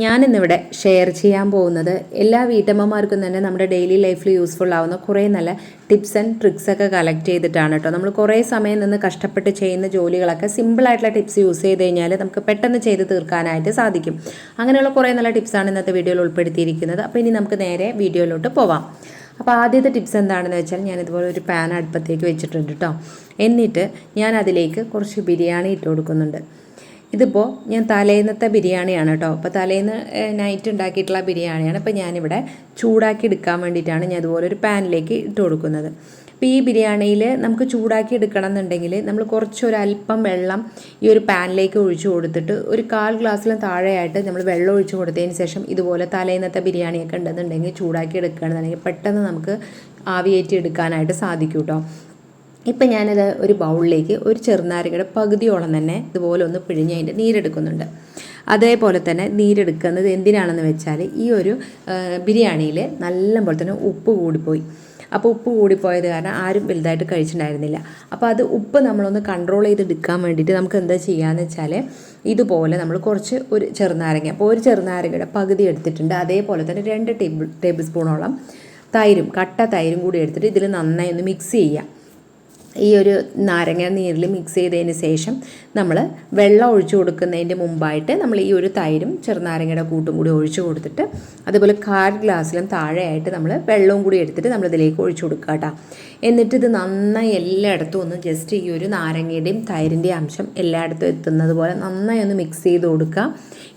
ഞാനിന്നിവിടെ ഷെയർ ചെയ്യാൻ പോകുന്നത് എല്ലാ വീട്ടമ്മമാർക്കും തന്നെ നമ്മുടെ ഡെയിലി ലൈഫിൽ യൂസ്ഫുൾ ആവുന്ന കുറേ നല്ല ടിപ്സ് ആൻഡ് ട്രിക്സ് ഒക്കെ കളക്ട് ചെയ്തിട്ടാണ് കേട്ടോ നമ്മൾ കുറേ സമയം നിന്ന് കഷ്ടപ്പെട്ട് ചെയ്യുന്ന ജോലികളൊക്കെ സിമ്പിളായിട്ടുള്ള ടിപ്സ് യൂസ് ചെയ്ത് കഴിഞ്ഞാൽ നമുക്ക് പെട്ടെന്ന് ചെയ്ത് തീർക്കാനായിട്ട് സാധിക്കും. അങ്ങനെയുള്ള കുറേ നല്ല ടിപ്സാണ് ഇന്നത്തെ വീഡിയോയിൽ ഉൾപ്പെടുത്തിയിരിക്കുന്നത്. അപ്പോൾ ഇനി നമുക്ക് നേരെ വീഡിയോയിലോട്ട് പോവാം. അപ്പോൾ ആദ്യത്തെ ടിപ്സ് എന്താണെന്ന് വെച്ചാൽ ഞാൻ ഇതുപോലെ ഒരു പാൻ അടുപ്പത്തേക്ക് വെച്ചിട്ടുണ്ട് കേട്ടോ എന്നിട്ട് ഞാൻ അതിലേക്ക് കുറച്ച് ബിരിയാണി ഇട്ട് കൊടുക്കുന്നുണ്ട്. ഇതിപ്പോൾ ഞാൻ തലേന്നത്തെ ബിരിയാണിയാണ് കേട്ടോ അപ്പോൾ തലേന്ന് നൈറ്റ് ഉണ്ടാക്കിയിട്ടുള്ള ബിരിയാണിയാണ്. അപ്പോൾ ഞാനിവിടെ ചൂടാക്കി എടുക്കാൻ വേണ്ടിയിട്ടാണ് ഞാൻ ഇതുപോലെ ഒരു പാനിലേക്ക് ഇട്ട് കൊടുക്കുന്നത്. അപ്പോൾ ഈ ബിരിയാണിയിൽ നമുക്ക് ചൂടാക്കി എടുക്കണം എന്നുണ്ടെങ്കിൽ നമ്മൾ കുറച്ചൊരു അല്പം വെള്ളം ഈ ഒരു പാനിലേക്ക് ഒഴിച്ചു കൊടുത്തിട്ട് ഒരു കാൽ ഗ്ലാസ്സിലും താഴെയായിട്ട് നമ്മൾ വെള്ളം ഒഴിച്ചു കൊടുത്തതിന് ശേഷം ഇതുപോലെ തലേന്നത്തെ ബിരിയാണിയൊക്കെ ഉണ്ടെന്നുണ്ടെങ്കിൽ ചൂടാക്കി എടുക്കുകയാണെന്നുണ്ടെങ്കിൽ പെട്ടെന്ന് നമുക്ക് ആവിയേറ്റി എടുക്കാനായിട്ട് സാധിക്കും കേട്ടോ ഇപ്പം ഞാനത് ഒരു ബൗളിലേക്ക് ഒരു ചെറുനാരങ്ങയുടെ പകുതിയോളം തന്നെ ഇതുപോലെ ഒന്ന് പിഴിഞ്ഞ് അതിന്റെ നീരെടുക്കുന്നുണ്ട്. അതേപോലെ തന്നെ നീരെടുക്കുന്നത് എന്തിനാണെന്ന് വെച്ചാൽ ഈ ഒരു ബിരിയാണിയിൽ നല്ലപോലെ തന്നെ ഉപ്പ് കൂടിപ്പോയി. അപ്പോൾ ഉപ്പ് കൂടിപ്പോയത് കാരണം ആരും വലുതായിട്ട് കഴിച്ചിട്ടുണ്ടായിരുന്നില്ല. അപ്പോൾ അത് ഉപ്പ് നമ്മളൊന്ന് കൺട്രോൾ ചെയ്തെടുക്കാൻ വേണ്ടിയിട്ട് നമുക്ക് എന്താ ചെയ്യാന്ന് വെച്ചാൽ ഇതുപോലെ നമ്മൾ കുറച്ച് ഒരു ചെറുനാരങ്ങ അപ്പോൾ ഒരു ചെറുനാരങ്ങയുടെ പകുതി എടുത്തിട്ടുണ്ട്. അതേപോലെ തന്നെ രണ്ട് ടേബിൾ ടേബിൾ സ്പൂണോളം തൈരും കട്ട തൈരും കൂടി എടുത്തിട്ട് ഇതിൽ നന്നായി ഒന്ന് മിക്സ് ചെയ്യുക. ഈ ഒരു നാരങ്ങ നീരിൽ മിക്സ് ചെയ്തതിന് ശേഷം നമ്മൾ വെള്ളം ഒഴിച്ചു കൊടുക്കുന്നതിന്റെ മുമ്പായിട്ട് നമ്മൾ ഈ ഒരു തൈരും ചെറുനാരങ്ങയുടെ കൂട്ടും കൂടി ഒഴിച്ചു കൊടുത്തിട്ട് അതുപോലെ കാൽ ഗ്ലാസ്സിലും താഴെയായിട്ട് നമ്മൾ വെള്ളവും കൂടി എടുത്തിട്ട് നമ്മൾ ഇതിലേക്ക് ഒഴിച്ചു കൊടുക്കുക കേട്ടോ. എന്നിട്ട് ഇത് നന്നായി എല്ലായിടത്തും ഒന്ന് ജസ്റ്റ് ഈ ഒരു നാരങ്ങയുടെയും തൈരിന്റെയും അംശം എല്ലായിടത്തും എത്തുന്നത് പോലെ നന്നായി ഒന്ന് മിക്സ് ചെയ്ത് കൊടുക്കുക.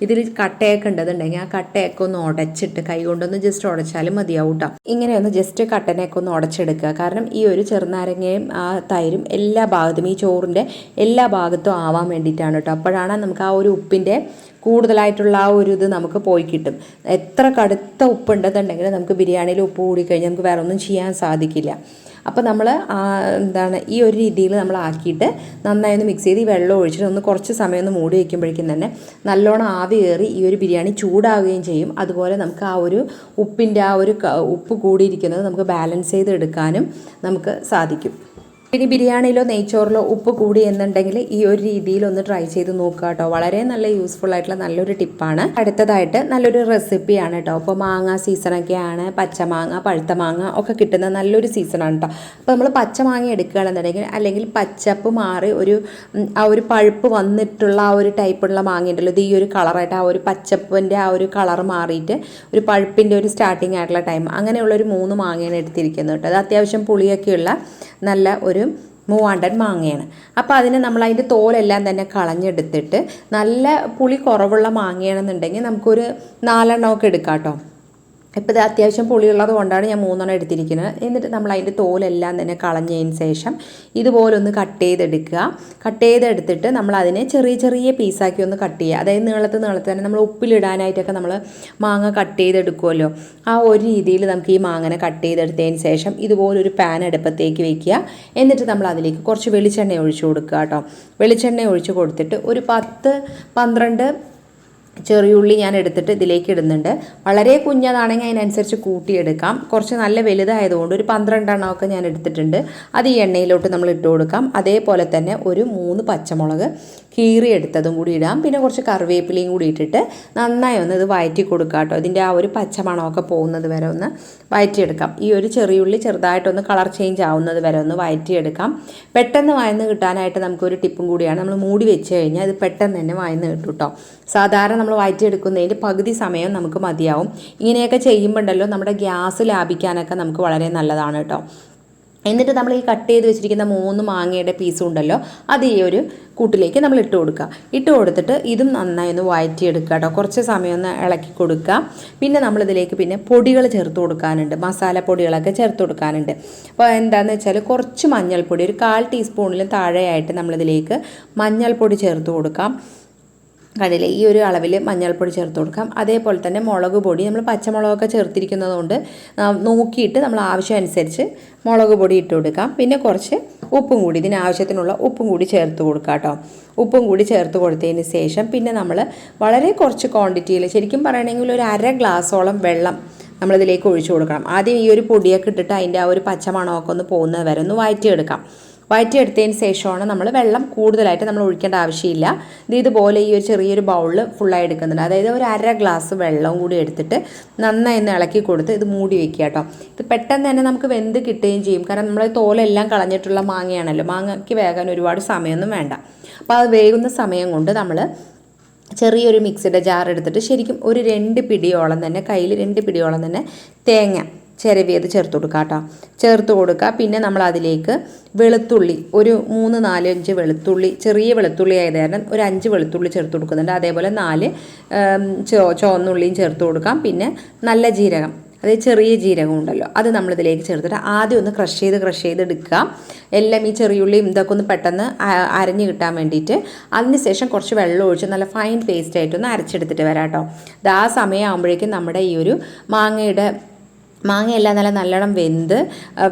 ഇതിൽ കട്ടയൊക്കെ ഉണ്ടെന്നുണ്ടെങ്കിൽ ആ കട്ടയൊക്കെ ഒന്ന് ഉടച്ചിട്ട് കൈ കൊണ്ടൊന്ന് ജസ്റ്റ് ഉടച്ചാലും മതിയാവും കേട്ടോ ഇങ്ങനെ ഒന്ന് ജസ്റ്റ് കട്ടനൊക്കെ ഒന്ന് ഉടച്ചെടുക്കുക. കാരണം ഈ ഒരു ചെറുനാരങ്ങയും ആ തൈരും എല്ലാ ഭാഗത്തും ഈ ചോറിന്റെ എല്ലാ ഭാഗത്തും ആവാൻ വേണ്ടിയിട്ടാണ് കേട്ടോ. അപ്പോഴാണ് നമുക്ക് ആ ഒരു ഉപ്പിന്റെ കൂടുതലായിട്ടുള്ള ആ ഒരു ഇത് നമുക്ക് പോയി കിട്ടും. എത്ര കടുത്ത ഉപ്പ് ഉണ്ടെന്നുണ്ടെങ്കിൽ നമുക്ക് ബിരിയാണിയിൽ ഉപ്പ് കൂടിക്കഴിഞ്ഞാൽ നമുക്ക് വേറെ ഒന്നും ചെയ്യാൻ സാധിക്കില്ല. അപ്പോൾ നമ്മൾ എന്താണ് ഈ ഒരു രീതിയിൽ നമ്മൾ ആക്കിയിട്ട് നന്നായി ഒന്ന് മിക്സ് ചെയ്ത് ഈ വെള്ളം ഒഴിച്ചിട്ട് ഒന്ന് കുറച്ച് സമയം ഒന്ന് മൂടി വയ്ക്കുമ്പോഴേക്കും തന്നെ നല്ലോണം ആവി കയറി ഈ ഒരു ബിരിയാണി ചൂടാവുകയും ചെയ്യും. അതുപോലെ നമുക്ക് ആ ഒരു ഉപ്പിന്റെ ആ ഒരു ഉപ്പ് കൂടിയിരിക്കുന്നത് നമുക്ക് ബാലൻസ് ചെയ്ത് എടുക്കാനും നമുക്ക് സാധിക്കും. ഇനി ബിരിയാണിയിലോ നെയ്ച്ചോറിലോ ഉപ്പ് കൂടി എന്നുണ്ടെങ്കിൽ ഈ ഒരു രീതിയിൽ ഒന്ന് ട്രൈ ചെയ്ത് നോക്കുക കേട്ടോ വളരെ നല്ല യൂസ്ഫുൾ ആയിട്ടുള്ള നല്ലൊരു ടിപ്പാണ് അടുത്തതായിട്ട് നല്ലൊരു റെസിപ്പിയാണ് കേട്ടോ ഇപ്പോൾ മാങ്ങ സീസണൊക്കെയാണ് പച്ചമാങ്ങ പഴുത്ത മാങ്ങ ഒക്കെ കിട്ടുന്ന നല്ലൊരു സീസണാണ് കേട്ടോ അപ്പോൾ നമ്മൾ പച്ചമാങ്ങ എടുക്കുകയാണെന്നുണ്ടെങ്കിൽ അല്ലെങ്കിൽ പച്ചപ്പ് മാറി ഒരു ആ ഒരു പഴുപ്പ് വന്നിട്ടുള്ള ആ ഒരു ടൈപ്പുള്ള മാങ്ങ ഉണ്ടല്ലോ ഇത് ഈ ഒരു കളറായിട്ട് ആ ഒരു പച്ചപ്പിന്റെ ആ ഒരു കളർ മാറിയിട്ട് ഒരു പഴുപ്പിന്റെ ഒരു സ്റ്റാർട്ടിങ് ആയിട്ടുള്ള ടൈം അങ്ങനെയുള്ള ഒരു മൂന്ന് മാങ്ങയാണ് എടുത്തിരിക്കുന്നത് കേട്ടോ അത് അത്യാവശ്യം പുളിയൊക്കെയുള്ള നല്ല ഒരു മൂവാണ്ടൻ മാങ്ങയാണ്. അപ്പോൾ അതിനെ നമ്മൾ അതിന്റെ തോലെല്ലാം തന്നെ കളഞ്ഞെടുത്തിട്ട് നല്ല പുളി കുറവുള്ള മാങ്ങയാണെന്നുണ്ടെങ്കിൽ നമുക്കൊരു നാലെണ്ണമൊക്കെ എടുക്കാം കേട്ടോ ഇപ്പോൾ ഇത് അത്യാവശ്യം പുളിയുള്ളത് കൊണ്ടാണ് ഞാൻ മൂന്നെണ്ണം എടുത്തിരിക്കുന്നത്. എന്നിട്ട് നമ്മൾ അതിന്റെ തോലെല്ലാം തന്നെ കളഞ്ഞതിന് ശേഷം ഇതുപോലെ ഒന്ന് കട്ട് ചെയ്തെടുക്കുക. കട്ട് ചെയ്തെടുത്തിട്ട് നമ്മൾ അതിനെ ചെറിയ ചെറിയ പീസാക്കി ഒന്ന് കട്ട് ചെയ്യുക. അതായത് നീളത്ത് നീളത്ത് തന്നെ നമ്മൾ ഉപ്പിലിടാനായിട്ടൊക്കെ നമ്മൾ മാങ്ങ കട്ട് ചെയ്തെടുക്കുമല്ലോ ആ ഒരു രീതിയിൽ നമുക്ക് ഈ മാങ്ങനെ കട്ട് ചെയ്തെടുത്തതിന് ശേഷം ഇതുപോലൊരു പാൻ അടുപ്പത്തേക്ക് വെക്കുക. എന്നിട്ട് നമ്മൾ അതിലേക്ക് കുറച്ച് വെളിച്ചെണ്ണ ഒഴിച്ചു കൊടുക്കുക കേട്ടോ. വെളിച്ചെണ്ണ ഒഴിച്ച് കൊടുത്തിട്ട് ഒരു പത്ത് പന്ത്രണ്ട് ചെറിയുള്ളി ഞാൻ എടുത്തിട്ട് ഇതിലേക്ക് ഇടുന്നുണ്ട്. വളരെ കുഞ്ഞതാണെങ്കിൽ അതിനനുസരിച്ച് കൂട്ടിയെടുക്കാം. കുറച്ച് നല്ല വലുതായതുകൊണ്ട് ഒരു പന്ത്രണ്ടെണ്ണമൊക്കെ ഞാൻ എടുത്തിട്ടുണ്ട്. അത് ഈ എണ്ണയിലോട്ട് നമ്മൾ ഇട്ട് കൊടുക്കാം. അതേപോലെ തന്നെ ഒരു മൂന്ന് പച്ചമുളക് കീറി എടുത്തതും കൂടി ഇടാം. പിന്നെ കുറച്ച് കറിവേപ്പിലയും കൂടി ഇട്ടിട്ട് നന്നായി ഒന്ന് ഇത് വയറ്റി കൊടുക്കാം കേട്ടോ. ഇതിന്റെ ആ ഒരു പച്ചമണമൊക്കെ പോകുന്നത് വരെ ഒന്ന് വയറ്റിയെടുക്കാം. ഈ ഒരു ചെറിയുള്ളി ചെറുതായിട്ടൊന്ന് കളർ ചേഞ്ച് ആവുന്നത് വരെ ഒന്ന് വയറ്റിയെടുക്കാം. പെട്ടെന്ന് വായന്ന് കിട്ടാനായിട്ട് നമുക്കൊരു ടിപ്പും കൂടിയാണ്. നമ്മൾ മൂടി വെച്ച് കഴിഞ്ഞാൽ ഇത് പെട്ടെന്ന് തന്നെ വായന്ന് കിട്ടും കേട്ടോ. സാധാരണ നമ്മൾ വയറ്റിയെടുക്കുന്നതിന്റെ പകുതി സമയം നമുക്ക് മതിയാവും. ഇങ്ങനെയൊക്കെ ചെയ്യുമ്പോണ്ടല്ലോ നമ്മുടെ ഗ്യാസ് ലാഭിക്കാനൊക്കെ നമുക്ക് വളരെ നല്ലതാണ് കേട്ടോ. എന്നിട്ട് നമ്മൾ ഈ കട്ട് ചെയ്ത് വെച്ചിരിക്കുന്ന മൂന്ന് മാങ്ങയുടെ പീസും ഉണ്ടല്ലോ അത് ഈ ഒരു കൂട്ടിലേക്ക് നമ്മൾ ഇട്ട് കൊടുക്കുക. ഇട്ട് കൊടുത്തിട്ട് ഇതും നന്നായി ഒന്ന് വഴറ്റിയെടുക്കുക കേട്ടോ. കുറച്ച് സമയം ഒന്ന് ഇളക്കി കൊടുക്കുക. പിന്നെ നമ്മളിതിലേക്ക് പിന്നെ പൊടികൾ ചേർത്ത് കൊടുക്കാനുണ്ട്. മസാല പൊടികളൊക്കെ ചേർത്ത് കൊടുക്കാനുണ്ട്. അപ്പോൾ എന്താണെന്ന് വെച്ചാൽ കുറച്ച് മഞ്ഞൾപ്പൊടി ഒരു കാൽ ടീസ്പൂണിലും താഴെയായിട്ട് നമ്മളിതിലേക്ക് മഞ്ഞൾപ്പൊടി ചേർത്ത് കൊടുക്കാം. കണ്ടില്ലേ ഈ ഒരു അളവിൽ മഞ്ഞൾപ്പൊടി ചേർത്ത് കൊടുക്കാം. അതേപോലെ തന്നെ മുളക് പൊടി നമ്മൾ പച്ചമുളകൊക്കെ ചേർത്തിരിക്കുന്നതുകൊണ്ട് നോക്കിയിട്ട് നമ്മൾ ആവശ്യം അനുസരിച്ച് മുളക് പൊടി ഇട്ട് കൊടുക്കാം. പിന്നെ കുറച്ച് ഉപ്പും കൂടി ഇതിന് ആവശ്യത്തിനുള്ള ഉപ്പും കൂടി ചേർത്ത് കൊടുക്കാം കേട്ടോ. ഉപ്പും കൂടി ചേർത്ത് കൊടുത്തതിന് ശേഷം പിന്നെ നമ്മൾ വളരെ കുറച്ച് ക്വാണ്ടിറ്റിയിൽ ശരിക്കും പറയണമെങ്കിൽ ഒരു അര ഗ്ലാസോളം വെള്ളം നമ്മളിതിലേക്ക് ഒഴിച്ചു കൊടുക്കണം. ആദ്യം ഈ ഒരു പൊടിയൊക്കെ ഇട്ടിട്ട് അതിന്റെ ആ ഒരു പച്ചമണമൊക്കെ ഒന്ന് പോകുന്നത് വരെ ഒന്ന് വഴറ്റിയെടുക്കാം. വഴറ്റിയെടുത്തതിന് ശേഷമാണ് നമ്മൾ വെള്ളം കൂടുതലായിട്ട് നമ്മൾ ഒഴിക്കേണ്ട ആവശ്യമില്ല. ഇത് ഇതുപോലെ ഈ ഒരു ചെറിയൊരു ബൗളിൽ ഫുള്ളായി എടുക്കുന്നുണ്ട്. അതായത് ഒരു അര ഗ്ലാസ് വെള്ളം കൂടി എടുത്തിട്ട് നന്നായി ഒന്ന് ഇളക്കി കൊടുത്ത് ഇത് മൂടി വെക്കുക കേട്ടോ. ഇത് പെട്ടെന്ന് തന്നെ നമുക്ക് വെന്ത് കിട്ടുകയും ചെയ്യും. കാരണം നമ്മൾ തോലെല്ലാം കളഞ്ഞിട്ടുള്ള മാങ്ങയാണല്ലോ. മാങ്ങയ്ക്ക് വേകാൻ ഒരുപാട് സമയമൊന്നും വേണ്ട. അപ്പോൾ അത് വേകുന്ന സമയം കൊണ്ട് നമ്മൾ ചെറിയൊരു മിക്സിയുടെ ജാർ എടുത്തിട്ട് ശരിക്കും ഒരു രണ്ട് പിടിയോളം തന്നെ കയ്യിൽ രണ്ട് പിടിയോളം തന്നെ തേങ്ങ ചിരവിയത് ചേർത്ത് കൊടുക്കുക കേട്ടോ. ചേർത്ത് കൊടുക്കുക. പിന്നെ നമ്മൾ അതിലേക്ക് വെളുത്തുള്ളി ഒരു മൂന്ന് നാല് അഞ്ച് വെളുത്തുള്ളി ചെറിയ വെളുത്തുള്ളി ആയത് കാരണം ഒരു അഞ്ച് വെളുത്തുള്ളി ചേർത്ത് കൊടുക്കുന്നുണ്ട്. അതേപോലെ നാല് ചോ ചുവന്നുള്ളിയും ചേർത്ത് കൊടുക്കാം. പിന്നെ നല്ല ജീരകം അതായത് ചെറിയ ജീരകം ഉണ്ടല്ലോ അത് നമ്മളിതിലേക്ക് ചേർത്തിട്ട് ആദ്യം ഒന്ന് ക്രഷ് ചെയ്ത് ക്രഷ് ചെയ്ത് എടുക്കുക. എല്ലാം ഈ ചെറിയുള്ളിയും ഇതൊക്കെ ഒന്ന് പെട്ടെന്ന് അരഞ്ഞ് കിട്ടാൻ വേണ്ടിയിട്ട് അതിനുശേഷം കുറച്ച് വെള്ളം ഒഴിച്ച് നല്ല ഫൈൻ പേസ്റ്റ് ആയിട്ടൊന്ന് അരച്ചെടുത്തിട്ട് വരാം കേട്ടോ. അത് ആ സമയമാകുമ്പോഴേക്കും നമ്മുടെ ഈ ഒരു മാങ്ങയുടെ മാങ്ങയെല്ലാം നല്ല നല്ലോണം വെന്ത്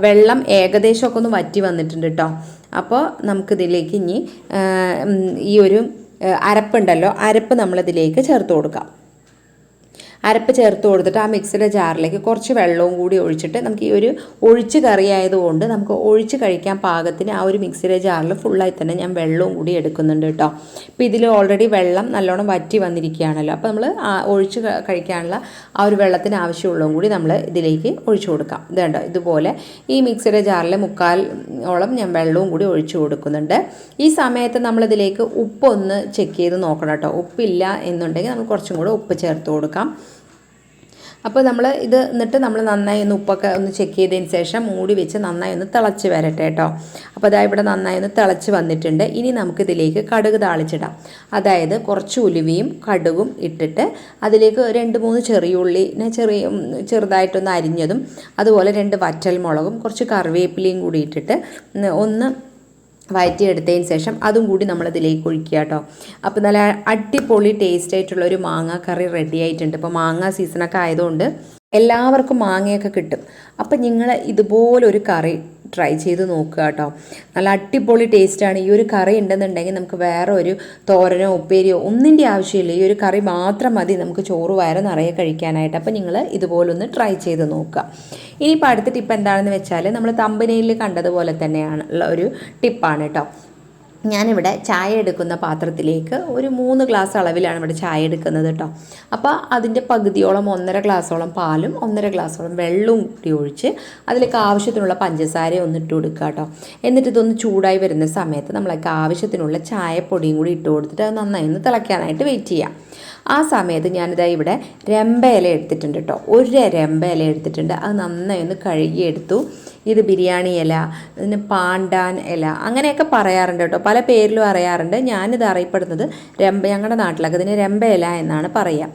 വെള്ളം ഏകദേശമൊക്കെ ഒന്ന് വറ്റി വന്നിട്ടുണ്ട് കേട്ടോ അപ്പോൾ നമുക്കിതിലേക്ക് ഇനി ഈ ഒരു അരപ്പുണ്ടല്ലോ അരപ്പ് നമ്മളിതിലേക്ക് ചേർത്ത് കൊടുക്കാം. അരപ്പ് ചേർത്ത് കൊടുത്തിട്ട് ആ മിക്സിയുടെ ജാറിലേക്ക് കുറച്ച് വെള്ളവും കൂടി ഒഴിച്ചിട്ട് നമുക്ക് ഈ ഒരു ഒഴിച്ച് കറി ആയതുകൊണ്ട് നമുക്ക് ഒഴിച്ച് കഴിക്കാൻ പാകത്തിന് ആ ഒരു മിക്സിയുടെ ജാറിൽ ഫുള്ളായി തന്നെ ഞാൻ വെള്ളവും കൂടി എടുക്കുന്നുണ്ട് കേട്ടോ. അപ്പോൾ ഇതിൽ ഓൾറെഡി വെള്ളം നല്ലോണം വറ്റി വന്നിരിക്കുകയാണല്ലോ. അപ്പോൾ നമ്മൾ ഒഴിച്ച് കഴിക്കാനുള്ള ആ ഒരു വെള്ളത്തിന് ആവശ്യമുള്ളതും കൂടി നമ്മൾ ഇതിലേക്ക് ഒഴിച്ചു കൊടുക്കാം. ഇതുണ്ടോ ഇതുപോലെ ഈ മിക്സിയുടെ ജാറിൽ മുക്കാൽ ഓളം ഞാൻ വെള്ളവും കൂടി ഒഴിച്ചു കൊടുക്കുന്നുണ്ട്. ഈ സമയത്ത് നമ്മളിതിലേക്ക് ഉപ്പൊന്ന് ചെക്ക് ചെയ്ത് നോക്കണം കേട്ടോ. ഉപ്പില്ല എന്നുണ്ടെങ്കിൽ നമ്മൾ കുറച്ചും കൂടെ ഉപ്പ് ചേർത്ത് കൊടുക്കാം. അപ്പോൾ നമ്മൾ ഇത് എന്നിട്ട് നമ്മൾ നന്നായി ഒന്ന് ഉപ്പൊക്കെ ഒന്ന് ചെക്ക് ചെയ്തതിന് ശേഷം മൂടി വെച്ച് നന്നായി ഒന്ന് തിളച്ച് വരട്ടെ കേട്ടോ അപ്പോൾ അതാ ഇവിടെ നന്നായി ഒന്ന് തിളച്ച് വന്നിട്ടുണ്ട്. ഇനി നമുക്കിതിലേക്ക് കടുക് താളിച്ചിടാം. അതായത് കുറച്ച് ഉലുവയും കടുകും ഇട്ടിട്ട് അതിലേക്ക് രണ്ട് മൂന്ന് ചെറിയ ഉള്ളിനെ ചെറിയ ചെറുതായിട്ടൊന്ന് അരിഞ്ഞതും അതുപോലെ രണ്ട് വറ്റൽ മുളകും കുറച്ച് കറിവേപ്പിലയും കൂടി ഇട്ടിട്ട് ഒന്ന് വയറ്റിയെടുത്തതിന് ശേഷം അതും കൂടി നമ്മളതിലേക്ക് ഒഴിക്കുക കേട്ടോ. അപ്പോൾ നല്ല അടിപൊളി ടേസ്റ്റ് ആയിട്ടുള്ള ഒരു മാങ്ങ കറി റെഡി ആയിട്ടുണ്ട്. ഇപ്പോൾ മാങ്ങ സീസണൊക്കെ ആയതുകൊണ്ട് എല്ലാവർക്കും മാങ്ങയൊക്കെ കിട്ടും. അപ്പം നിങ്ങൾ ഇതുപോലൊരു കറി ട്രൈ ചെയ്ത് നോക്കുക കേട്ടോ. നല്ല അടിപൊളി ടേസ്റ്റാണ് ഈ ഒരു കറി ഉണ്ടെന്നുണ്ടെങ്കിൽ നമുക്ക് വേറെ ഒരു തോരനോ ഉപ്പേരിയോ ഒന്നിന്റെ ആവശ്യമില്ല. ഈ ഒരു കറി മാത്രം മതി നമുക്ക് ചോറ് വയറ് നിറയെ കഴിക്കാനായിട്ട്. അപ്പോൾ നിങ്ങൾ ഇതുപോലൊന്ന് ട്രൈ ചെയ്ത് നോക്കുക. ഇനിയിപ്പോൾ അടുത്ത ടിപ്പ് എന്താണെന്ന് വെച്ചാൽ നമ്മൾ തമ്പനയിൽ കണ്ടതുപോലെ തന്നെയാണ് ഉള്ള ഒരു ടിപ്പാണ് കേട്ടോ. ഞാനിവിടെ ചായ എടുക്കുന്ന പാത്രത്തിലേക്ക് ഒരു മൂന്ന് ഗ്ലാസ് അളവിലാണ് ഇവിടെ ചായ എടുക്കുന്നത് കേട്ടോ. അപ്പോൾ അതിന്റെ പകുതിയോളം ഒന്നര ഗ്ലാസ്സോളം പാലും ഒന്നര ഗ്ലാസ്സോളം വെള്ളവും കൂടി ഒഴിച്ച് അതിലേക്ക് ആവശ്യത്തിനുള്ള പഞ്ചസാര ഒന്ന് ഇട്ട് കൊടുക്കുക കേട്ടോ. എന്നിട്ട് ഇതൊന്ന് ചൂടായി വരുന്ന സമയത്ത് നമ്മളൊക്കെ ആവശ്യത്തിനുള്ള ചായപ്പൊടിയും കൂടി ഇട്ട് കൊടുത്തിട്ട് അത് നന്നായി ഒന്ന് തിളയ്ക്കാനായിട്ട് വെയിറ്റ് ചെയ്യാം. ആ സമയത്ത് ഞാനിതാ ഇവിടെ രമ്പ ഇല എടുത്തിട്ടുണ്ട് കേട്ടോ. ഒരു രമ്പ ഇല എടുത്തിട്ടുണ്ട്. അത് നന്നായി ഒന്ന് കഴുകിയെടുത്തു. ഇത് ബിരിയാണി ഇല പിന്നെ പാണ്ടാൻ ഇല അങ്ങനെയൊക്കെ പറയാറുണ്ട് കേട്ടോ. പല പേരിലും അറിയാറുണ്ട്. ഞാനിത് അറിയപ്പെടുന്നത് രമ്പ ഞങ്ങളുടെ നാട്ടിലൊക്കെ ഇതിന് രമ്പ ഇല എന്നാണ് പറയുക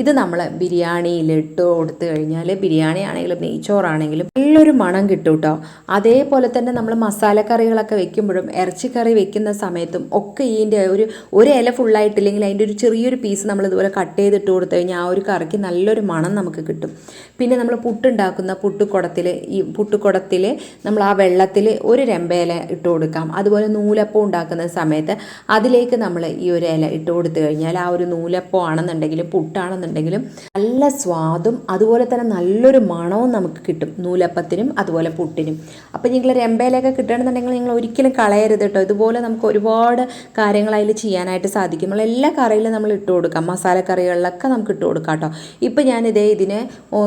ഇത് നമ്മൾ ബിരിയാണിയിൽ ഇട്ട് കൊടുത്തു കഴിഞ്ഞാൽ ബിരിയാണി ആണെങ്കിലും നെയ്ച്ചോറാണെങ്കിലും നല്ലൊരു മണം കിട്ടും കേട്ടോ. അതേപോലെ തന്നെ നമ്മൾ മസാലക്കറികളൊക്കെ വെക്കുമ്പോഴും ഇറച്ചിക്കറി വെക്കുന്ന സമയത്തും ഒക്കെ ഇതിന്റെ ഒരു ഒരു ഇല ഫുള്ളായിട്ടില്ലെങ്കിൽ അതിന്റെ ഒരു ചെറിയൊരു പീസ് നമ്മൾ ഇതുപോലെ കട്ട് ചെയ്തിട്ട് കൊടുത്തു കഴിഞ്ഞാൽ ആ ഒരു കറിക്ക് നല്ലൊരു മണം നമുക്ക് കിട്ടും. പിന്നെ നമ്മൾ പുട്ടുണ്ടാക്കുന്ന പുട്ടുക്കുടത്തിൽ ഈ പുട്ടുക്കുടത്തിൽ നമ്മൾ ആ വെള്ളത്തിൽ ഒരു രമ്പയില ഇട്ട് കൊടുക്കാം. അതുപോലെ നൂലപ്പം ഉണ്ടാക്കുന്ന സമയത്ത് അതിലേക്ക് നമ്മൾ ഈ ഒരു ഇല ഇട്ട് കൊടുത്തു കഴിഞ്ഞാൽ ആ ഒരു നൂലപ്പം ആണെന്നുണ്ടെങ്കിൽ പുട്ടാണെന്നുണ്ടെങ്കിലും എന്നുണ്ടെങ്കിലും നല്ല സ്വാദും അതുപോലെ തന്നെ നല്ലൊരു മണവും നമുക്ക് കിട്ടും. നൂലപ്പത്തിനും അതുപോലെ പുട്ടിനും. അപ്പോൾ നിങ്ങൾ രമ്പയിലൊക്കെ കിട്ടണമെന്നുണ്ടെങ്കിൽ നിങ്ങൾ ഒരിക്കലും കളയരുത് കേട്ടോ. ഇതുപോലെ നമുക്ക് ഒരുപാട് കാര്യങ്ങൾ അതിൽ ചെയ്യാനായിട്ട് സാധിക്കും. നമ്മൾ എല്ലാ കറിയിലും നമ്മൾ ഇട്ട് കൊടുക്കാം. മസാലക്കറികളിലൊക്കെ നമുക്ക് ഇട്ട് കൊടുക്കാം കേട്ടോ. ഇപ്പോൾ ഞാനിതേ ഇതിനെ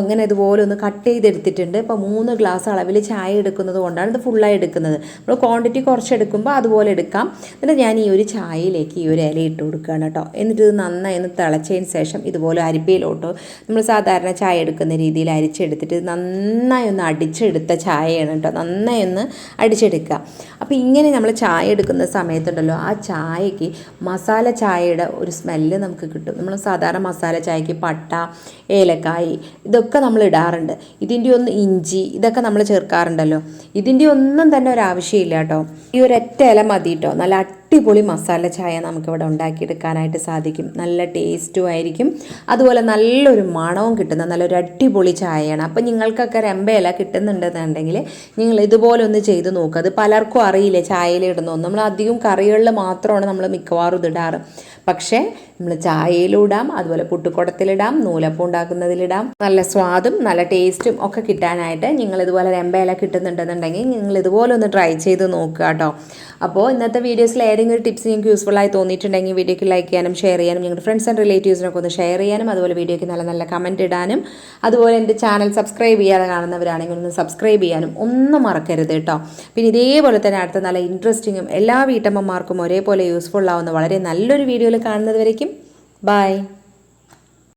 ഇങ്ങനെ ഇതുപോലെ ഒന്ന് കട്ട് ചെയ്തെടുത്തിട്ടുണ്ട്. ഇപ്പോൾ മൂന്ന് ഗ്ലാസ് അളവിൽ ചായ എടുക്കുന്നത് കൊണ്ടാണ് ഇത് ഫുള്ളായി എടുക്കുന്നത്. നമ്മൾ ക്വാണ്ടിറ്റി കുറച്ച് എടുക്കുമ്പോൾ അതുപോലെ എടുക്കാം. എന്നിട്ട് ഞാൻ ഈ ഒരു ചായയിലേക്ക് ഈ ഒരു ഇല ഇട്ട് കൊടുക്കുകയാണ് കേട്ടോ. എന്നിട്ട് ഇത് നന്നായി ഒന്ന് തിളച്ചതിന് ശേഷം ഇതുപോലെ അരിപ്പയിലോട്ടോ നമ്മൾ സാധാരണ ചായ എടുക്കുന്ന രീതിയിൽ അരിച്ചെടുത്തിട്ട് നന്നായി ഒന്ന് അടിച്ചെടുത്ത ചായയാണ് കേട്ടോ. നന്നായി ഒന്ന് അടിച്ചെടുക്കുക. അപ്പോൾ ഇങ്ങനെ നമ്മൾ ചായ എടുക്കുന്ന സമയത്തുണ്ടല്ലോ ആ ചായക്ക് മസാല ചായയുടെ ഒരു സ്മെല്ല് നമുക്ക് കിട്ടും. നമ്മൾ സാധാരണ മസാല ചായക്ക് പട്ട ഏലക്കായി ഇതൊക്കെ നമ്മൾ ഇടാറുണ്ട്. ഇതിന്റെ ഒന്ന് ഇഞ്ചി ഇതൊക്കെ നമ്മൾ ചേർക്കാറുണ്ടല്ലോ. ഇതിന്റെ ഒന്നും തന്നെ ഒരു ആവശ്യമില്ല കേട്ടോ. ഈ ഒരൊറ്റ ഇല മതി കേട്ടോ. നല്ല അടിപൊളി മസാല ചായ നമുക്കിവിടെ ഉണ്ടാക്കിയെടുക്കാനായിട്ട് സാധിക്കും. നല്ല ടേസ്റ്റും ആയിരിക്കും. അതുപോലെ നല്ലൊരു മണവും കിട്ടുന്ന നല്ലൊരു അടിപൊളി ചായയാണ്. അപ്പം നിങ്ങൾക്കൊക്കെ രമ്പയില കിട്ടുന്നുണ്ടെന്നുണ്ടെങ്കിൽ നിങ്ങൾ ഇതുപോലെ ഒന്ന് ചെയ്ത് നോക്കുക അത് പലർക്കും അറിയില്ല ചായയിൽ ഇടുന്നു നമ്മൾ അധികം കറികളിൽ മാത്രമാണ് നമ്മൾ മിക്കവാറും ഇതിടാറ്. പക്ഷേ നമ്മൾ ചായയിലിടാം അതുപോലെ പുട്ടുക്കുടത്തിലിടാം നൂലപ്പം ഉണ്ടാക്കുന്നതിലിടാം. നല്ല സ്വാദും നല്ല ടേസ്റ്റും ഒക്കെ കിട്ടാനായിട്ട് നിങ്ങൾ ഇതുപോലെ രമ്പയില കിട്ടുന്നുണ്ടെന്നുണ്ടെങ്കിൽ നിങ്ങൾ ഇതുപോലെ ഒന്ന് ട്രൈ ചെയ്ത് നോക്കുക കേട്ടോ. അപ്പോൾ ഇന്നത്തെ വീഡിയോസിൽ ഏതെങ്കിലും ഒരു ടിപ്സ് നിങ്ങൾക്ക് യൂസ്ഫുൾ ആയി തോന്നിയിട്ടുണ്ടെങ്കിൽ വീഡിയോക്ക് ലൈക്ക് ചെയ്യാനും ഷെയർ ചെയ്യാനും ഞങ്ങളുടെ ഫ്രണ്ട്സ് ആൻഡ് റിലേറ്റീവ്സിനൊക്കെ ഒന്ന് ഷെയർ ചെയ്യാനും അതുപോലെ വീഡിയോയ്ക്ക് നല്ല നല്ല കമന്റ് ഇടാനും അതുപോലെ എന്റെ ചാനൽ സബ്സ്ക്രൈബ് ചെയ്യാതെ കാണുന്നവരാണെങ്കിൽ ഒന്ന് സബ്സ്ക്രൈബ് ചെയ്യാനും ഒന്നും മറക്കരുത് കേട്ടോ. പിന്നെ ഇതേപോലെ തന്നെ അടുത്ത നല്ല ഇൻട്രസ്റ്റിങ്ങും എല്ലാ വീട്ടമ്മമാർക്കും ഒരേപോലെ യൂസ്ഫുൾ ആവുന്ന വളരെ നല്ലൊരു വീഡിയോയിൽ കാണുന്നത് വരയ്ക്കും ബൈ